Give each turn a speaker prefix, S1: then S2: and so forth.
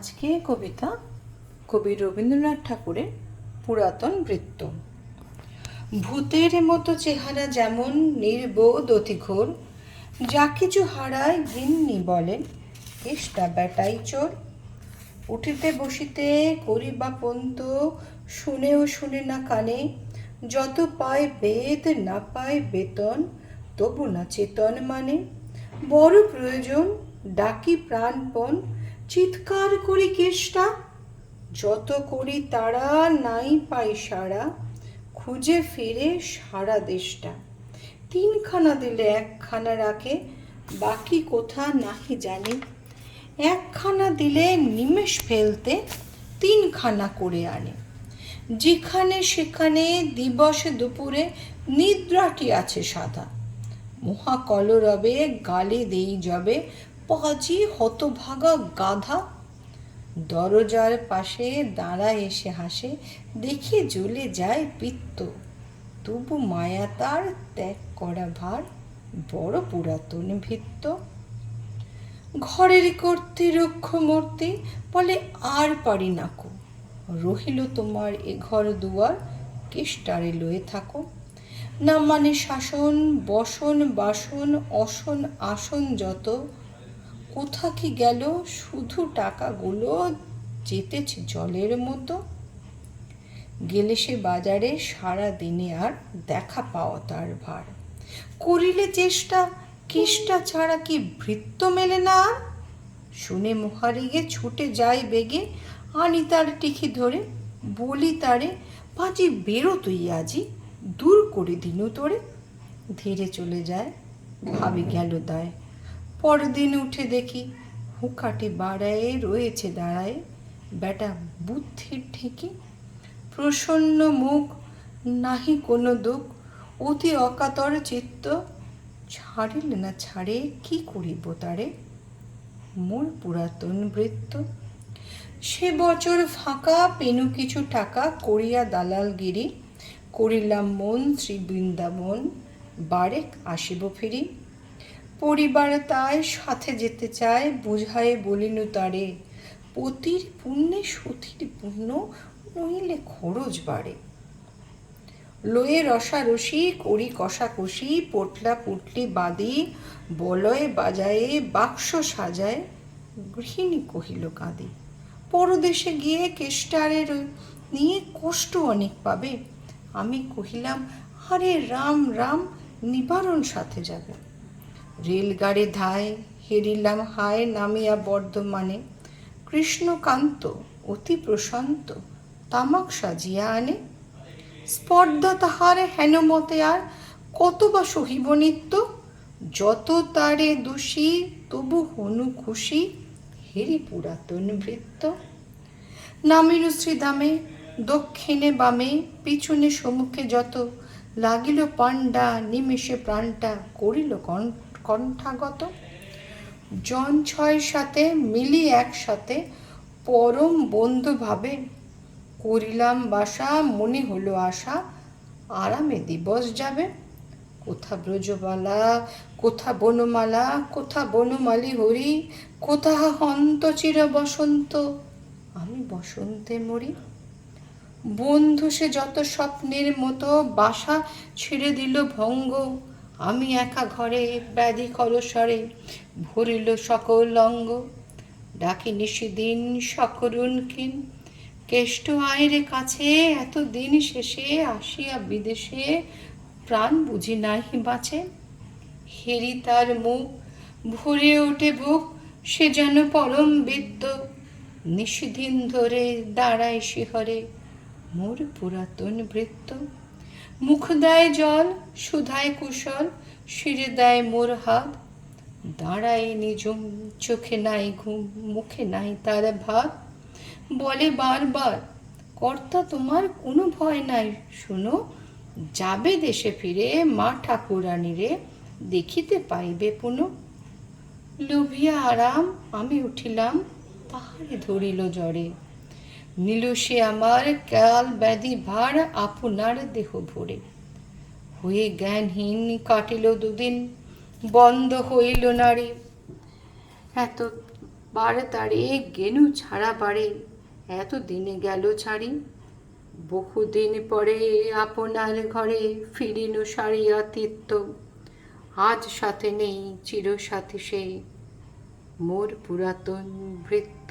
S1: আজকে কবিতা কবি রবীন্দ্রনাথ ঠাকুরের পুরাতন বৃত্ত। ভূতের মতো চেহারা যেমন নির্বোধ অতিঘোর যা কিছু হারায় গিন্নি বলেন কেষ্টা বেটাই চোর। উঠিতে বসিতে করিবা পন্ত শুনেও শুনে না কানে, যত পায় বেদ, না পায় বেতন, তবু না চেতন মানে। বড় প্রয়োজন, ডাকি প্রাণপণ চিৎকার করি কেষ্টা, যত করি তারা নাই পাই সারা খুঁজে ফিরে সারা দেশটা। তিনখানা দিলে একখানা রাখে, বাকি কোথা নাহি জানি। একখানা দিলে নিমেষ ফেলতে, তিনখানা করে আনে। যেখানে সেখানে দিবসে দুপুরে নিদ্রাটি আছে সাদা মহাকলরবে গালে দেই যাবে পাজি হতভাগা গাধা। দরজার পাশে দাঁড়ায় এসে হাসে, দেখে জ্বলে যায় পিত্ত। তবু মায়া তার ত্যাগ করা ভার, বড় পুরাতন ভিত্ত। ঘরের করতে রক্ষ মূর্তি, বলে আর পারি নাকো রহিল তোমার এ ঘর দুয়ার, কেষ্টারে লয়ে থাকো। না মানে শাসন, বসন, বাসন, অসন, আসন যত কোথা কি গেল? শুধু টাকাগুলো যেতেছে জলের মতো। গেলে সে বাজারে সারা দিনে আর দেখা পাওয়া তার ভার। করিলে চেষ্টা, কেষ্টা ছাড়া কি ভৃত্য মেলে না? শুনে মহারিগে ছুটে যাই বেগে, আনি তার টিকি ধরে, বলি তারে, পাজি বেরো তুই আজি, দূর করে দিনু তোরে। ধীরে চলে যায়, ভাবি গেল দায় পরদিন উঠে দেখি হুকাটে বাড়ায় রয়েছে, দাঁড়ায়। বেটা বুদ্ধির ঠিকই। প্রসন্ন মুখ, নাহি কোনো দুঃখ। অতি অকাতর চিত্ত। ছাড়িল না ছাড়ে, কি করিব তারে? মোর পুরাতন বৃত্ত। সে বছর ফাঁকা, পেনু কিছু টাকা করিয়া দালালগিরি। করিলাম মন শ্রী বৃন্দাবন। বারেক আসিব ফিরি। পরিবার তাই সাথে যেতে চায়, বুঝায়ে বলিনু তারে, পতির পুণ্যে সতীর পুণ্য নইলে খরচ বাড়ে। লয়ে রসারসি করি কষাকষি, পোটলা পুটলি বাদি, বলয়ে বাজায়ে, বাক্স সাজায়। গৃহিণী কহিল, কাঁদি। পরদেশে গিয়ে কেষ্টারের নিয়ে কষ্ট অনেক পাবে। আমি কহিলাম, আরে রাম রাম, নিবারণ সাথে যাবে। রেলগাড়ি ধায় হেরিলাম হায় নামিয়া বর্ধমানে। কৃষ্ণকান্ত অতি প্রশান্ত, তামাক সাজিয়া আনে। স্পর্ধা তাহার হেনমতে আর কত বা সহিব নিত্য? যত তারে দোষী, তবু হনু খুশি হেরি পুরাতন বৃত্ত। নামিল শ্রীদামে দক্ষিণে বামে, পিছনে সম্মুখে যত। লাগিল পাণ্ডা, নিমেষে প্রাণটা করিল কণ্ঠ। কণ্ঠাগত। জন ছয় সাথে, মিলি একসাথে পরম বন্ধুভাবে করিলাম বাসা, মনে হলো আশা, আরামে দিবস যাবে। কোথা ব্রজবালা, কোথা বনমালা, কোথা বনমালী হরি, কোথা হন্ত চির বসন্ত, আমি বসন্তে মরি। বন্ধু সে যত স্বপ্নের মতো, বাসা ছেড়ে দিল ভঙ্গ আমি একা ঘরে ব্যাধি কলসরে ভরিল সকল অঙ্গ। ডাকি নিশিদিন সকরুণ কিন কেষ্ট আয়রে কাছে এত দিন শেষে আসিয়া বিদেশে প্রাণ বুঝি নাহি বাঁচে। হেরি তার মুখ, ভরে ওঠে বুক, সে যেন পরম বিদ্য। নিশিদিন ধরে দাঁড়ায় শিহরে, মোর পুরাতন বৃত্ত। মুখ দেয় জল, সুধায় কুশল, শিরে দেয় মোর হাত। দাঁড়ায় নিজম, চোখে নাই ঘুম, মুখে নাই তার ভাত। বলে বারবার, কর্তা, তোমার কোনো ভয় নাই। শোনো, যাবে দেশে ফিরে মা ঠাকুরানীরে, দেখিতে পাইবে পুনঃ। লোভিয়া আরাম, আমি উঠিলাম, তাহারে ধরিল জ্বরে। নিল আমার কাল ব্যাধি ভার আপনার দেহ ভরে। হয়ে জ্ঞানহীন কাটিল দুদিন, বন্ধ হইল নারী এত বারে তারে গেনু ছাড়া বাড়ে এত দিনে গেল ছাড়ি। বহুদিন পরে আপনার ঘরে ফিরিনু সারিয়া তীর্থ আজ সাথে নেই চির সাথী সে। মোর পুরাতন ভৃত্য।